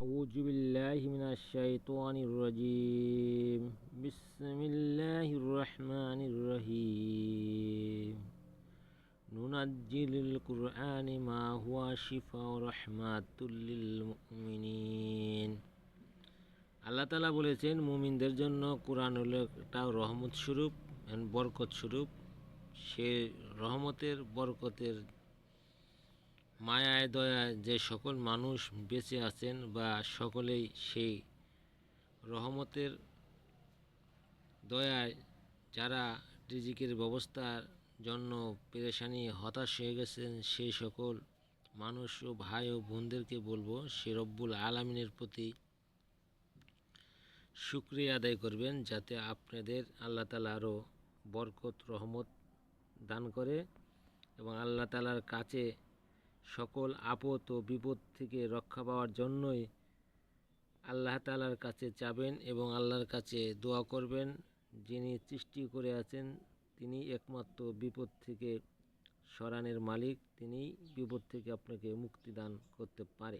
أعوذ بالله من الشيطان الرجيم بسم الله الرحمن الرحيم ننزل القرآن ما هو شفاء ورحمة للمؤمنين আল্লাহ তালা বলেছেন মুমিনদের জন্য কোরআন হলো একটা রহমত স্বরূপ and বরকত স্বরূপ সে রহমতের বরকতের মায়ায়, দয়ায় যে সকল মানুষ বেঁচে আছেন বা সকলেই সেই রহমতের দয়ায় যারা রিজিকের ব্যবস্থার জন্য পেরেশানি, হতাশ হয়ে গেছেন সেই সকল মানুষ ও ভাই ও বোনদেরকে বলব, সে রব্বুল আলমিনের প্রতি শুক্রিয়া আদায় করবেন, যাতে আপনাদের আল্লাহ তালা আরও বরকত, রহমত দান করে এবং আল্লাহ তালার কাছে সকল আপদ ও বিপদ থেকে রক্ষা পাওয়ার জন্যই আল্লাহ তালার কাছে চাবেন এবং আল্লাহর কাছে দোয়া করবেন। যিনি সৃষ্টি করে আছেন, তিনি একমাত্র বিপদ থেকে সরানের মালিক। তিনি বিপদ থেকে আপনাকে মুক্তি দান করতে পারে।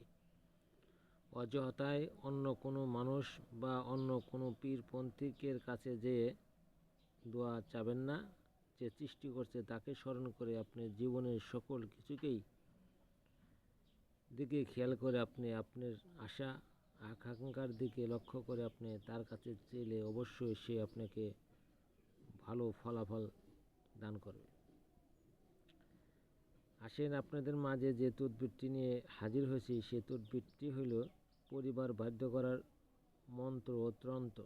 অযথায় অন্য কোনো মানুষ বা অন্য কোনো পীরপন্থীকের কাছে যেয়ে দোয়া চাবেন না, যে সৃষ্টি করছে তাকে স্মরণ করে আপনি জীবনের সকল কিছুকেই দিকে খেয়াল করে আপনি আপনার আশা, আকাঙ্ক্ষার দিকে লক্ষ্য করে আপনি তার কাছে চেলে অবশ্যই সে আপনাকে ভালো ফলাফল দান করবে। আসেন আপনাদের মাঝে যে তদবিরটি নিয়ে হাজির হয়েছি সে তদবিরটি হইল পরিবার বাধ্য করার মন্ত্র ও ত্রন্ত্র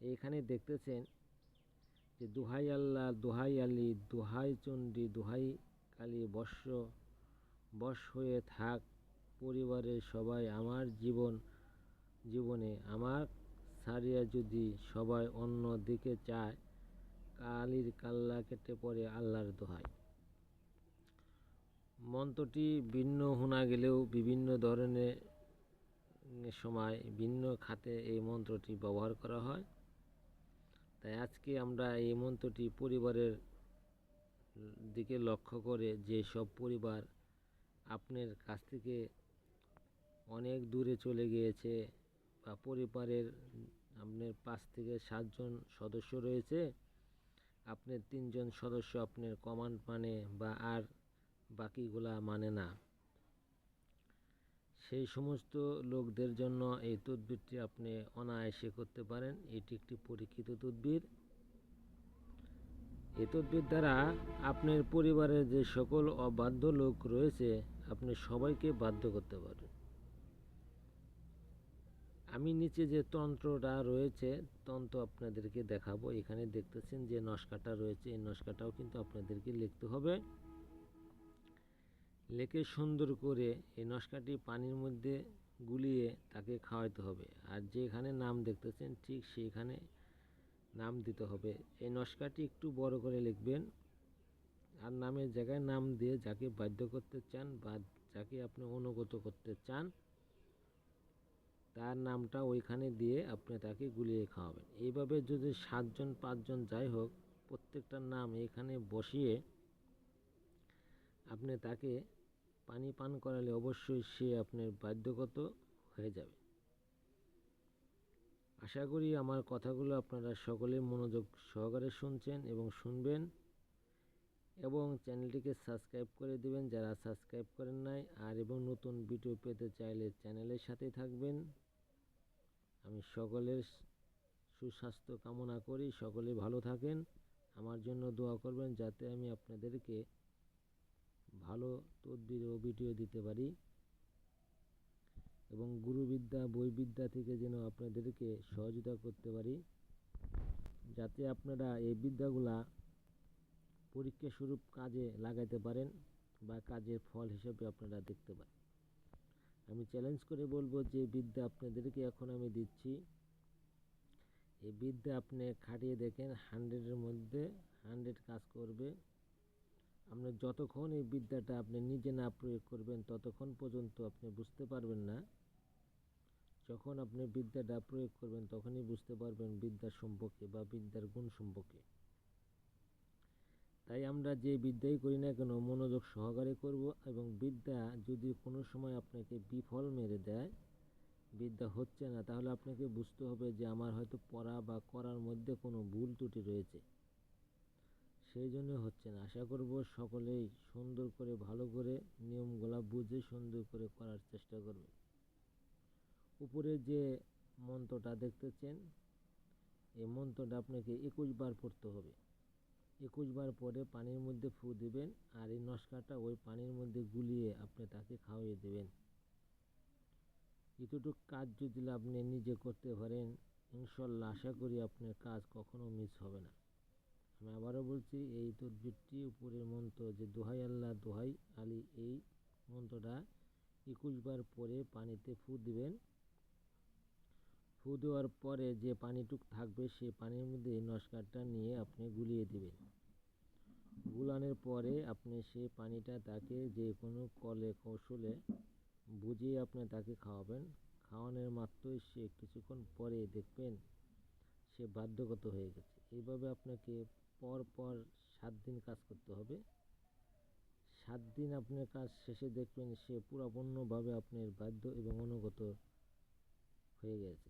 এইখানে দেখতেছেন যে দুহাই আল্লাহ, দুহাই আলী, দুহাই চণ্ডী, দুহাই কালী বর্ষ বশ হয়ে থাক পরিবারের সবাই আমার জীবন, জীবনে আমার সারিয়া যদি সবাই অন্য দিকে চায়, কালির কাল্লা কেটে পড়ে আল্লাহর দোহাই। মন্ত্রটি ভিন্ন শোনা গেলেও বিভিন্ন ধরনের সময় ভিন্ন খাতে এই মন্ত্রটি ব্যবহার করা হয়। তাই আজকে আমরা এই মন্ত্রটি পরিবারের দিকে লক্ষ্য করে যে সব পরিবার আপনার কাছ থেকে অনেক দূরে চলে গিয়েছে বা পরিবারের আপনার পাঁচ থেকে সাতজন সদস্য রয়েছে। আপনার তিনজন সদস্য আপনার কমান্ড মানে বা আর বাকিগুলা মানে না। সেই সমস্ত লোকদের জন্য এই তদবিরটি আপনি অনায়াসে করতে পারেন। এটি একটি পরীক্ষিত তদবির। এই তদবির দ্বারা আপনার পরিবারের যে সকল অবাধ্য লোক রয়েছে আপনি সবাইকে বাধ্য করতে পারবেন আমি নিচে যে তন্ত্রটা রয়েছে, তন্ত্র আপনাদেরকে দেখাবো। এখানে দেখতেছেন যে নস্কাটা রয়েছে, এই নস্কাটাও কিন্তু আপনাদেরকে লিখতে হবে। লেখে সুন্দর করে এই নস্কাটি পানির মধ্যে গুলিয়ে তাকে খাওয়াইতে হবে। আর যেখানে নাম দেখতেছেন, ঠিক সেইখানে নাম দিতে হবে। এই নস্কাটি একটু বড় করে লিখবেন। আর নামের জায়গায় নাম দিয়ে যাকে বাধ্য করতে চান বা যাকে আপনি অনুগত করতে চান, তার নামটা ওইখানে দিয়ে আপনি তাকে গুলিয়ে খাওয়াবেন। এইভাবে যদি সাতজন, পাঁচজন যাই হোক প্রত্যেকটার নাম এখানে বসিয়ে আপনি তাকে পানি পান করালে অবশ্যই সে আপনার বাধ্যগত হয়ে যাবে। আশা করি আমার কথাগুলো আপনারা সকলে মনোযোগ সহকারে শুনছেন এবং শুনবেন। এবং চ্যানেলটিকে সাবস্ক্রাইব করে দিবেন যারা সাবস্ক্রাইব করেন নাই, আর এবং নতুন ভিডিও পেতে চাইলে চ্যানেলের সাথেই থাকবেন। আমি সকলের সুস্বাস্থ্য কামনা করি সকলে ভালো থাকেন। আমার জন্য দোয়া করবেন যাতে আমি আপনাদেরকে ভালো তদবির ও ভিডিও দিতে পারি এবং গুরুবিদ্যা, বইবিদ্যা থেকে যেন আপনাদেরকে সহযোগিতা করতে পারি। যাতে আপনারা এই বিদ্যাগুলা পরীক্ষা স্বরূপ কাজে লাগাইতে পারেন বা কাজের ফল হিসেবে আপনারা দেখতে পারেন। আমি চ্যালেঞ্জ করে বলব যে বিদ্যা আপনাদেরকে এখন আমি দিচ্ছি। এই বিদ্যা আপনি খাটিয়ে দেখেন হান্ড্রেডের মধ্যে হান্ড্রেড কাজ করবে। আপনার যতক্ষণ এই বিদ্যাটা আপনি নিজে না প্রয়োগ করবেন, ততক্ষণ পর্যন্ত আপনি বুঝতে পারবেন না। যখন আপনি বিদ্যাটা প্রয়োগ করবেন, তখনই বুঝতে পারবেন বিদ্যার সম্পর্কে বা বিদ্যার গুণ সম্পর্কে। তাই আমরা যে বিদ্যাই করি না কেন, মনোযোগ সহকারে করব এবং বিদ্যা যদি কোনো সময় আপনাকে বিফল মেরে দেয়, বিদ্যা হচ্ছে না, তাহলে আপনাকে বুঝতে হবে যে আমার হয়তো পড়া বা করার মধ্যে কোনো ভুল ত্রুটি রয়েছে। সেই জন্য হচ্ছে না। আশা করব সকলেই সুন্দর করে, ভালো করে নিয়মগুলা বুঝে সুন্দর করে করার চেষ্টা করবে উপরে যে মন্ত্রটা দেখতেছেন, এই মন্ত্রটা আপনাকে একুশ বার পড়তে হবে। একুশ বার পরে পানির মধ্যে ফু দিবেন আর এই নস্কাটা ওই পানির মধ্যে গুলিয়ে আপনি তাকে খাওয়িয়ে দেবেন। এতটুক কাজ যদি আপনি নিজে করতে পারেন, ইনশাল্লাহ আশা করি আপনার কাজ কখনো মিস হবে না। আমি আবারও বলছি, এই তদ্বিরটি উপরের মন্ত্র যে দোহাই আল্লাহ, দোহাই আলী, এই মন্ত্রটা একুশ বার পরে পানিতে ফু দিবেন ফু দেওয়ার পরে যে পানিটুক থাকবে, সে পানির মধ্যে নস্কারটা নিয়ে আপনি গুলিয়ে দিবেন। গুলানোর পরে আপনি সেই পানিটা তাকে যে কোনো কলে, কৌশলে বুঝিয়ে আপনি তাকে খাওয়াবেন। খাওয়ানোর মাত্রই সে কিছুক্ষণ পরে দেখবেন সে বাধ্যগত হয়ে গেছে। এইভাবে আপনাকে পর পর সাত দিন কাজ করতে হবে। সাত দিন আপনার কাজ শেষে দেখবেন সে পুরাপূর্ণভাবে আপনার বাধ্য এবং অনুগত হয়ে গেছে।